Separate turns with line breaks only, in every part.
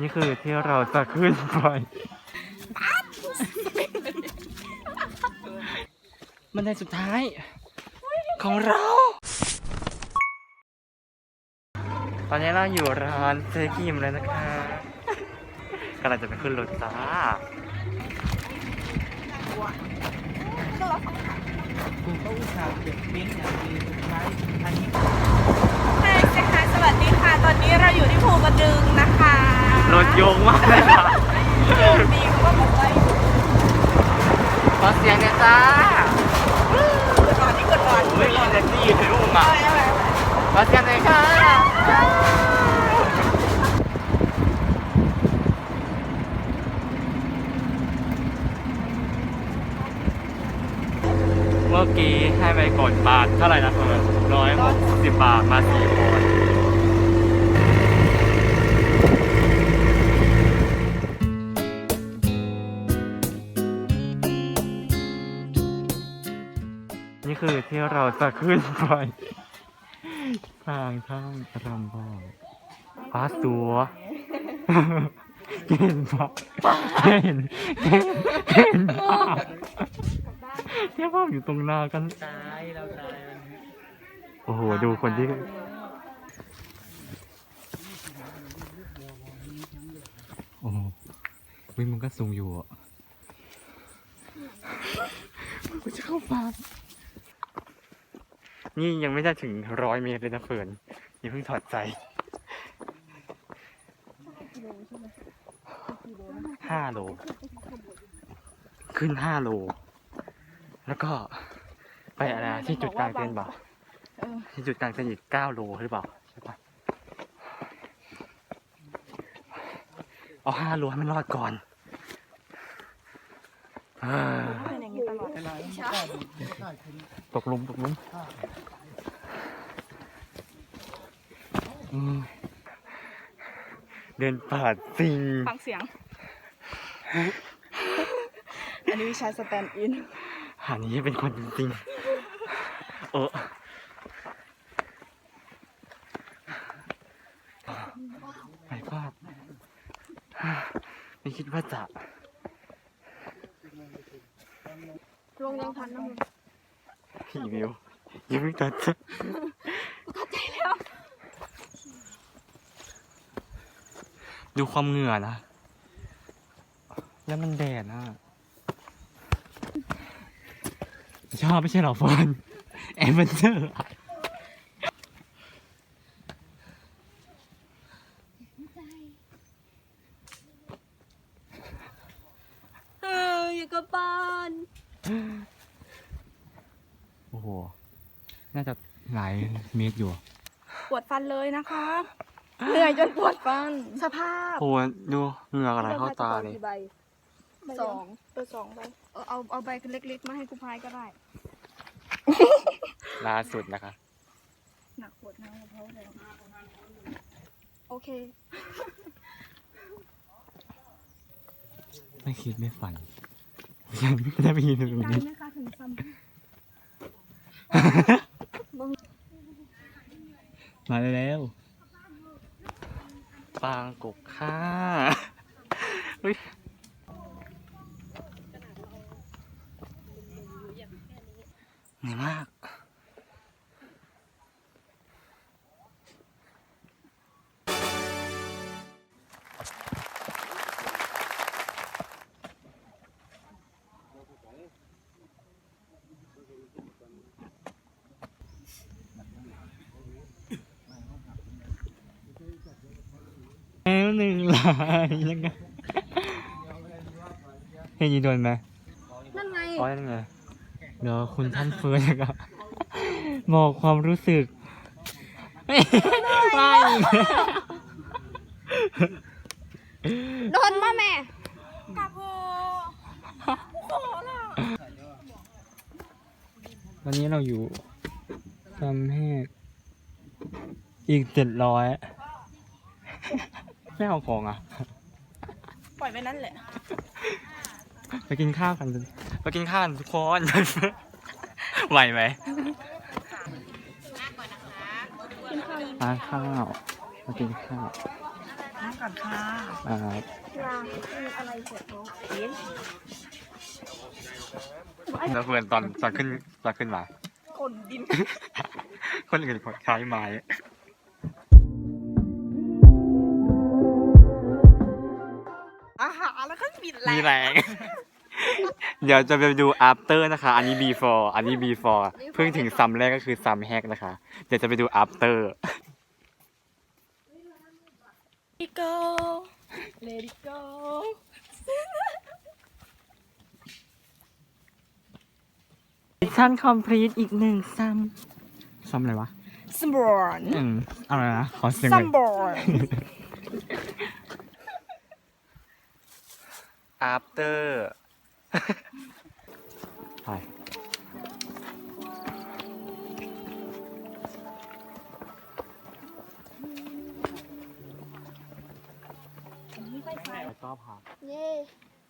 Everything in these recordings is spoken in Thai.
นี่คือที่เราจะขึ้นไปบันไดสุดท้าย ของเรา ตอนนี้เราอยู่ร้านเจ๊กิมแล้วนะคะกำลังจะไปขึ้นรถจ้า
คุณก็อุตส่าห์เก็บมิ้นท์อย่างดีสุดท้ายอันนี้
ใช่ค่ะสวัสดีค่ะ ตอนนี้เราอยู่ที่ภูกระดึงนะคะ
รถโยงมากเลยค่ะ
โยมดีเขาก็บอกว่า
ขอเสียงเนี่ยจ้า
เกิดก่อนที่เกิดก่อน
ไม่มีแท็กซี่อยู่ในรูปอะ
เอาไว้เอาไว้เอาไว้
ขอเสียงหน่อยค่ะเมื่อกี้ให้ไปกดบาทเท่าไหร่นะเฟิร์นร้อยหกสิบบาทมาสี่คน คือที่เราจะขึ้นไปทางช่างกระำบอกฟ้าสัวเก่งปะเก่งเก่งเก่งปะเที่ยวพ่ออยู่ตรงหน้ากัน
ตายเราตาย
โอ้โหดูคนที่โอ้โหวิมันก็สูงอยู่อะกูจะเข้าป่า นี่ยังไม่ได้ถึงร้อยเมตรเลยนะเฟิร์นอย่าเพิ่งถอดใจห้าโล ขึ้นห้าโล แล้วก็ไปอะไรนะที่จุดกลางเต็นท์เปล่าที่จุดกลางเต็นท์อีกเก้าโลหรือเปล่าใช่ปะเอาห้าโลให้มันรอดก่อนเออ
เป็นอย่างนี้ตลอด
เวลาไม่กล้าดูไม่กล้าขึ้น
ตกหลุมตกหลุมอืม เดินป่าจริง
ฟังเสียง อันนี้วิชาสแตนด์อิน
หานี้เป็นคนจริงๆเออไปพลาดไม่คิดว่าจะ
ลงยังทันนะมึง
พี่มิวยังไม่ตัดจะ ดูความเหงื่อนะ แล้วมันแดดนะชอบไม่ใช่เหรอเฟิร์นแอมเบนเจอร์
เอออย่ากระบาน
โอ้โห น่าจะหลายเมตรอยู่
ปวดฟันเลยนะคะเห นื่อยจนปวดฟัน สภาพ
โอ้โหดูเหงื่ออะไรเข้าตาเลย
ใบสองเออสองใบเออเอาเอาใบเล็กๆ มาให้กูพายก็ได้
ล่าสุดนะคะ
หนักปวดนะเพราะอะไรโอเค
ไม่คิดไม่ฝันยังไม่ได้ไปยืนตรง
ได้
นี้
ไหมคะถึงซ้
มาแล้ว ปางกกค่ะ ยยังไงเห็นยีโดนไหมำ
นั่นไง
อ๋อยังไงเดี๋ยวคุณท่านเฟิร์นนะครับบอกความรู้สึกไม่ไม่
โดนมาแม่กลับโห
วันนี้เราอยู่ทำให้อีกเจ็ดร้อย ไม่เอาของอะ
ปล่อยไปนั่นแหละ
ไปกินข้าวกันไปกินข้าวกันทุกคน ไหวไหมทานข้าวมากินข้าว
กันค่ะ
อ่า
ลางอะไรเสร็จเนาะ
เห็น
แล้วเพื่อนตอนตอนขึ้นตอนขึ้นมา
คนดิน
คนอื่นใช้ไม้
หารแล้วก็บินแร
มี
ง
แรง เดี๋ยวจะไปดู after นะคะ อันนี้ before อันนี้ before เพิ่งถึงซัมแรกก็คือซัมแฮกนะคะ เดี๋ยวจะไปดู after
ดิโก้ let it go
มิชชั่นคอมพลีทอีกหนึ่งซัมซัมอะไรวะ
สมบอร์น
อืมอะไรนะ ขอเสียงห
ซั
น่
ม
อย
บอร์น
after ไปก็พัก
เย่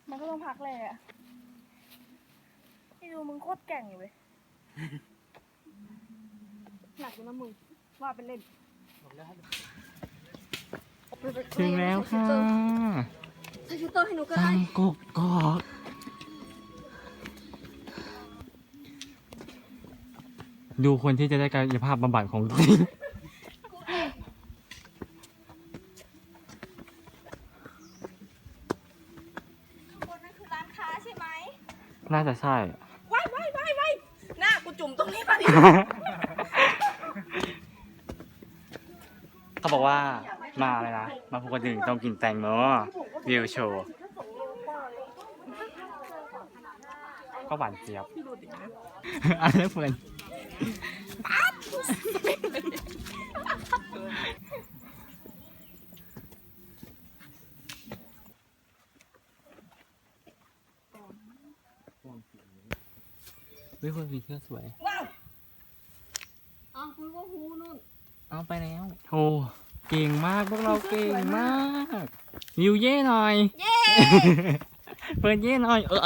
มันก็ต้องพักเลยอะไอ้ดูมึงโคตรแก่งอยู่เลย หนักอยู่นะมึง ว่าเป็นเล่น
ถึงแล้วค่ะ
ใส่ฟิลเตอร์ให้หนูก็
ตั
ได้
งกกกอกดูคนที่จะได้กายภาพบำบัดของจริง
คนนั้นคือร้านค้าใช่ไหม
น่าจะใช่
ว้ายว้ายว้ายว้ายหน้ากูจุ่มตรงนี้ป่ะดิ
เขาบอกว่ามาเลยนะ มาภูกระดึงต้องกินแตงโม วิวโชว์ก็หวานเจี๊ยบ
พี่ดูดินะ
อันนี้เพื่อนเฮ้ยคนมีเสื้อสวย
ว้าว
อ้าวคุณก็ฮูนู่น
เอาไปแล้วโอ้เก่งมากพวกเราเก่งมาก วิวเย่หน่อย เย่เปิดเย่หน่อย เออ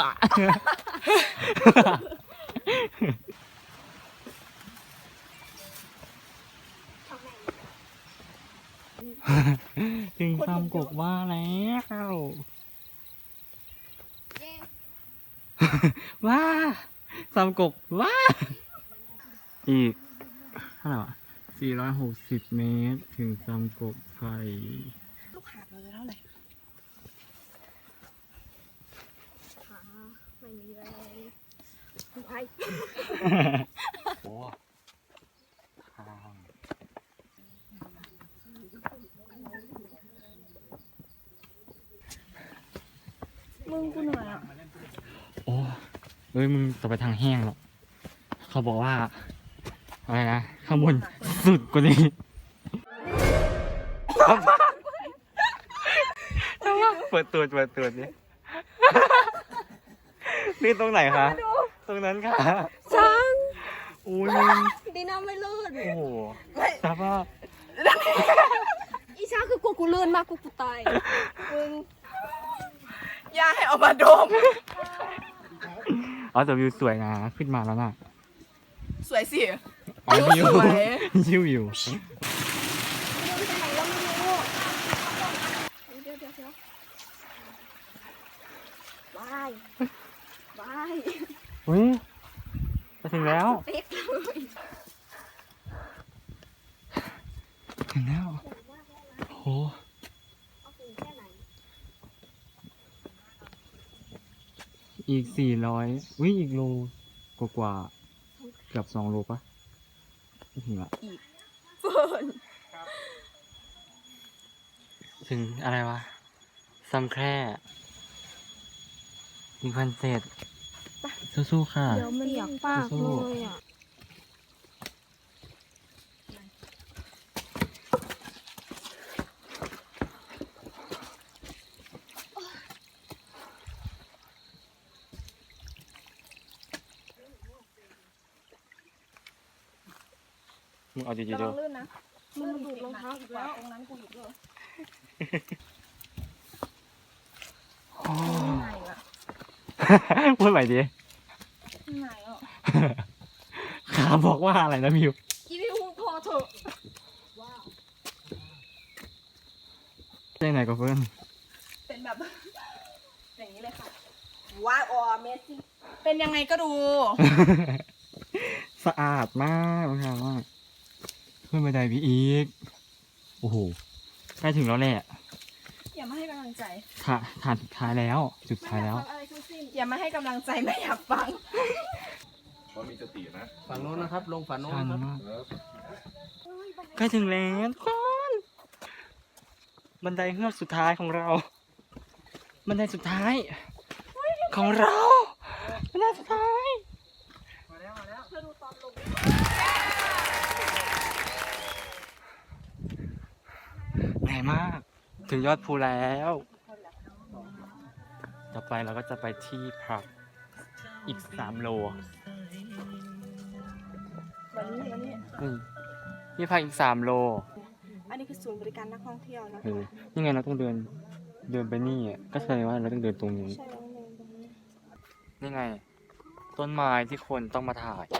ถึงทำกกว่าแล้ว
เย่
ว้าทำกกว้า อีกเท่าไหร่วะ460 เมตร ถึงซำกกไฟ
ลูกหาบเลยเท่าไหร่
หาไม่มีเลยคุณไพ
โอ้ทาง
มึงกูเหนื่อยอะ
โอ้เฮ้ยมึงต่อไปทางแห้งหรอกเขาบอกว่าอะไรนะข้างบนสุดกว่านี้เปิดตัวเปิดตัวนี่ นี่ตรงไหนคะตรงนั้นค่ะ
ช้าง
อุ้ยมึง
ดีนะไม่ลื่น
โอ้โหสภาพ
อีช้างคือกลัวกูลื่นมากกูกูตายมึง
อย่าให้เอามาดม
อ๋อแต่วิวสวยนะ ขึ้นมาแล้วน่ะ
สวยสิ
อ๋อวิว
สวย
วิววิว
เดินไปไหนแล้วไม่รู้เดี๋ยวเดี๋ยวเดี๋ยววายวาย
อุ้ยจะถึงแล้ว
เป๊กเลย
ถึงแล้วโห
เอาถึงแค่ไหน
อีกสี่ร้อยอุ้ยอีกโลกว่ากว่าๆเกือบสองโลปะไม่ถึงละ
เฟิร์น
ถึงอะไรวะซัมแคร่อีกพันเศษ สู้ๆค่ะ
เดี๋ยวมันอยากปากเลยอะ
มึงเอาดี
ระ
ๆดู
วังลื่นนะมันมาดูดรองเท้าอีกแล้ว
ตรงนั้นกูหยุดเลย
โอ้
ไหนล่ะ
พูดใหม่ดิ
ไหนอะ
ขาบอกว่าอะไรนะมิว
อีวิวพอเถอะ
ช่ไหนก็เพื่อน
เป็นแบบ อย่างนี้เลยค่ะ ว้าวออเมซิ่งเป็นยังไงก็ดู
สะอาดมากนะครับว่าขึ้นบันไดพี่อีก โอ้โหใกล้ถึงแล้วแหละ
อย่ามาให้กำลังใจ
ฐานฐานสุดท้ายแล้ว จุดสุดท้ายแล้ว
ไม่อยากฟังอะไรทั้งสิ้นอย่ามาให้กำลังใจไม่อยากฟัง
เขามีสตินะ
ฝั่งโน้นนะครับ ลงฝั่งโน้น
ชัน
นะครับ
มากใกล้ถึงแล้วทุกคนบันไดเฮือกสุดท้ายของเรา บันไดสุดท้าย ของเรา บันไดสุดท้าย
มาแล้วมาแล้ว
เหนื่อยมาก ถึงยอดภูแล้ว ต่อไปเราก็จะไปที่พักอีกสามโล
วันนี้วันนี้
นี่ที่พักอีกสามโล
อันนี้คือศูนย์บริการนักท่องเที่ยวนะ
เออยังไงเราต้องเดิน เดินไปนี่อะก็แสดงว่าเราต้องเดินตรงนี้
ใช่แล้วเนี่ยตรงนี้
นี่ไง ต้นไม้ที่คนต้องมาถ่าย
อย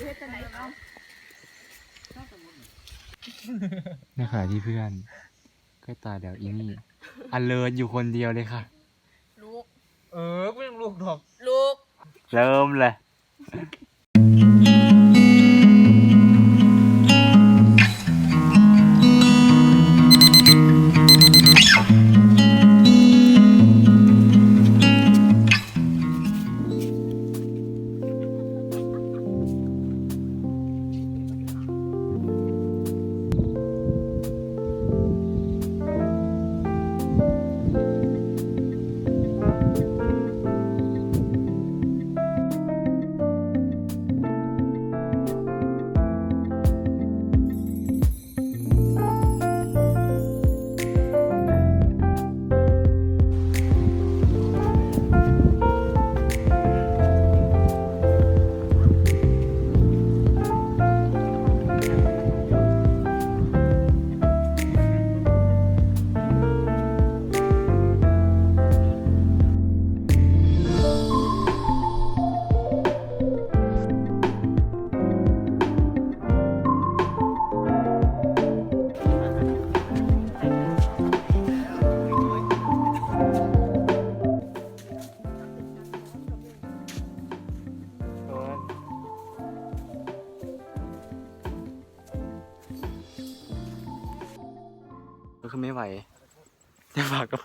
ู่ให้ตัวไหนเอา
ในขณะที่เพื่อน ก็ตายแล้วอีนี่อันเลิศอยู่คนเดียวเลยค่ะ
ลูก
เออไม่ต้องลูกดอก
ลูก
เริ่มเลย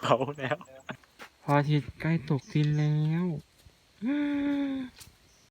เผาแล้วพระอาทิตย์ใกล้ตกดินแล้ว